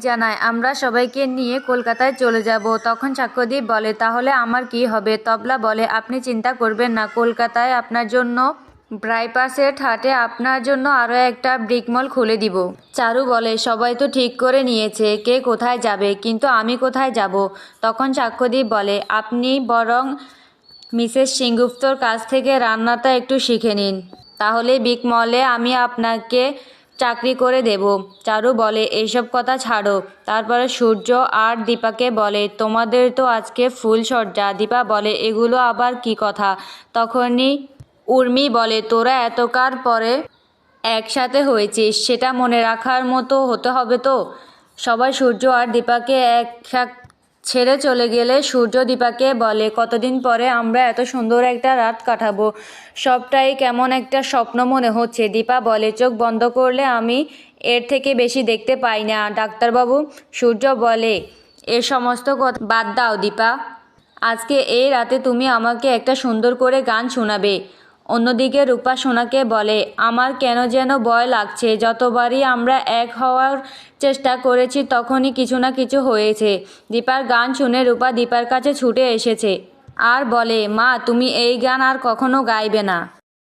জানায়, আমরা সবাইকে নিয়ে কলকাতায় চলে যাব। তখন চাক্ষুদ্বীপ বলে, তাহলে আমার কি হবে? তবলা বলে, আপনি চিন্তা করবেন না, কলকাতায় আপনার জন্য ব্রাইপাসের ঠাটে আপনার জন্য আরও একটা ব্রিকমল খুলে দিব। চারু বলে, সবাই তো ঠিক করে নিয়েছে, কে কোথায় যাবে? কিন্তু আমি কোথায় যাব? তখন চাক্ষুদ্বীপ বলে, আপনি বরং মিসেস সিংগুপ্তর কাছ থেকে রান্নাটা একটু শিখে নিন। তাহলে বিগ মলে আমি আপনাকে চাকরি করে দেব। চারু বলে, এইসব কথা ছাড়ো। তারপরে সূর্য আর দীপাকে বলে, তোমাদের তো আজকে ফুল সজ্জা দীপা বলে, এগুলো আবার কি কথা? তখনই উর্মি বলে, তোরা এতকার পরে একসাথে হয়েছিস, সেটা মনে রাখার মতো হতে হবে তো? সবাই সূর্য আর দীপাকে এক এক ছেড়ে চলে গেলে সূর্য দীপাকে বলে, কতদিন পরে আমরা এত সুন্দর একটা রাত কাটাবো? সবটাই কেমন একটা স্বপ্ন মনে হচ্ছে। দীপা বলে, চোখ বন্ধ করলে আমি এর থেকে বেশি দেখতে পাই না। ডাক্তারবাবু, সূর্য বলে, এ সমস্ত কথা বাদ দাও দীপা। আজকে এই রাতে তুমি আমাকে একটা সুন্দর করে গান শোনাবে। অন্যদিকে রূপা সোনাকে বলে, আমার কেন যেন ভয় লাগছে? যতবারই আমরা এক হওয়ার চেষ্টা করেছি, তখনই কিছু না কিছু হয়েছে। দীপার গান শুনে রূপা দীপার কাছে ছুটে এসেছে। আর বলে, মা, তুমি এই গান আর কখনো গাইবে না।